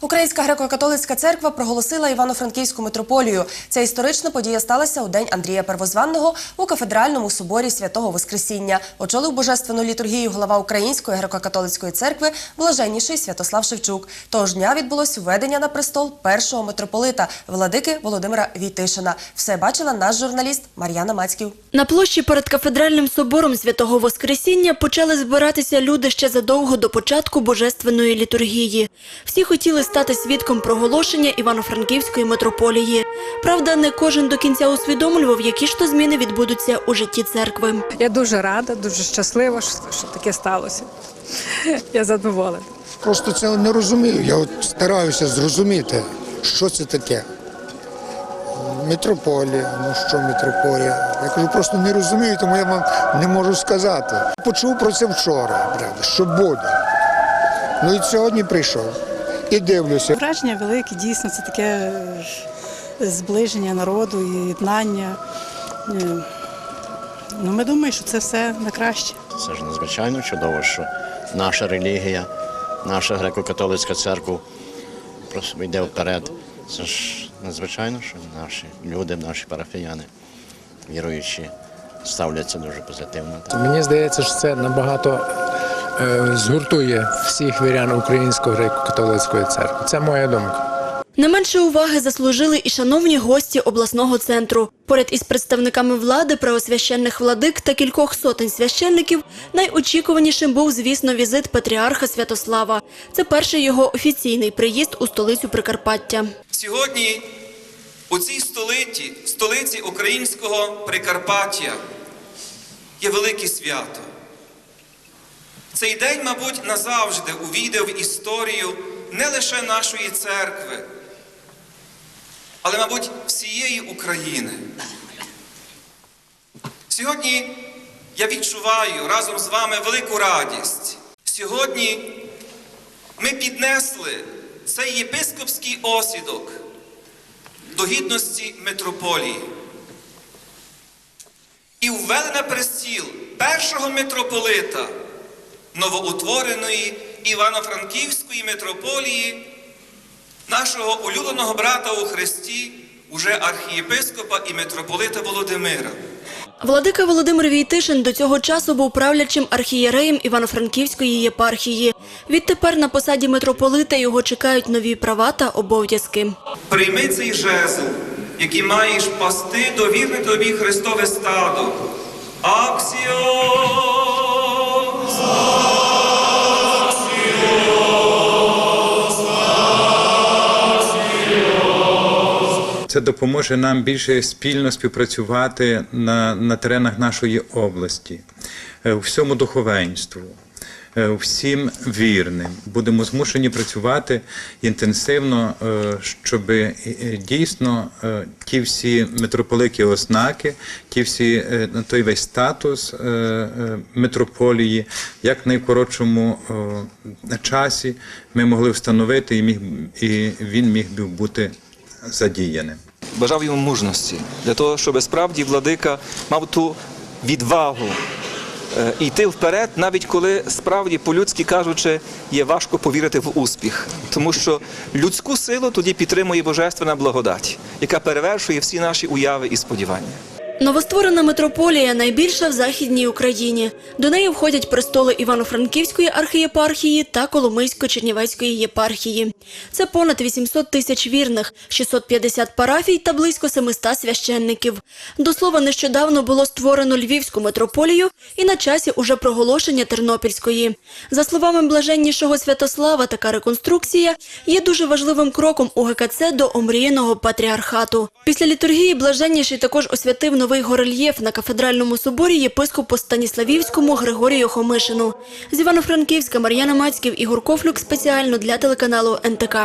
Українська греко-католицька церква проголосила Івано-Франківську митрополію. Ця історична подія сталася у день Андрія Первозванного у кафедральному соборі святого Воскресіння. Очолив божественну літургію голова Української греко-католицької церкви блаженніший Святослав Шевчук. Того ж дня відбулось введення на престол першого митрополита владики Володимира Війтишина. Все бачила наш журналіст Мар'яна Мацьків. На площі перед кафедральним собором Святого Воскресіння почали збиратися люди ще задовго до початку божественної літургії. Всі хотіли стати свідком проголошення Івано-Франківської митрополії. Правда, не кожен до кінця усвідомлював, які ж то зміни відбудуться у житті церкви. Я дуже рада, дуже щаслива, що, таке сталося. Я задоволена. Просто це не розумію. Я от стараюся зрозуміти, що це таке. Митрополія, ну що митрополія? Я кажу, просто не розумію, тому я вам не можу сказати. Почув про це вчора, правда, що буде. Ну і сьогодні прийшов і дивлюся. Враження велике, дійсно, це таке е, зближення народу і єднання. Е, Ну, ми думаємо, що це все на краще. Це ж надзвичайно чудово, що наша релігія, наша греко-католицька церква просто йде вперед. Це ж надзвичайно, що наші люди, наші парафіяни, віруючі, ставляться дуже позитивно. Мені здається, що це набагато згуртує всіх вірян Української греко-католицької церкви. Це моя думка. Не менше уваги заслужили і шановні гості обласного центру. Поряд із представниками влади, правосвященних владик та кількох сотень священників найочікуванішим був, звісно, візит патріарха Святослава. Це перший його офіційний приїзд у столицю Прикарпаття. Сьогодні у цій столиці, столиці українського Прикарпаття є велике свято. Цей день, мабуть, назавжди увійде в історію не лише нашої церкви, але, мабуть, всієї України. Сьогодні я відчуваю разом з вами велику радість. Сьогодні ми піднесли цей єпископський осідок до гідності митрополії і ввели на престіл першого митрополита новоутвореної Івано-Франківської митрополії, нашого улюбленого брата у Христі, уже архієпископа і митрополита Володимира. Владика Володимир Війтишин до цього часу був правлячим архієреєм Івано-Франківської єпархії. Відтепер на посаді митрополита його чекають нові права та обов'язки. Прийми цей жезл, який маєш пасти довірне тобі Христове стадо. Аксіо! Це допоможе нам більше спільно співпрацювати на, на теренах нашої області, е, всьому духовенству, е, всім вірним. Будемо змушені працювати інтенсивно, е, щоб дійсно ті всі митрополики ознаки, ті всі той весь статус митрополії, як в найкоротшому часі ми могли встановити і, міг, і він міг би бути задіяним. бажав йому мужності для того, щоб справді владика мав ту відвагу е, йти вперед, навіть коли справді по-людськи кажучи, є важко повірити в успіх, тому що людську силу тоді підтримує божественна благодать, яка перевершує всі наші уяви і сподівання. Новостворена митрополія найбільша в Західній Україні. До неї входять престоли Івано-Франківської архієпархії та Коломийсько-Чернівецької єпархії. Це понад 800 тисяч вірних, 650 парафій та близько 700 священників. До слова, нещодавно було створено Львівську митрополію і на часі уже проголошення Тернопільської. За словами блаженнішого Святослава, така реконструкція є дуже важливим кроком у ГКЦ до омріяного патріархату. Після літургії блаженніший також освятив новий горельєф на кафедральному соборі єпископу Станіславівському Григорію Хомишину. З Івано-Франківська Мар'яна Мацьків Ігор Кофлюк спеціально для телеканалу НТК.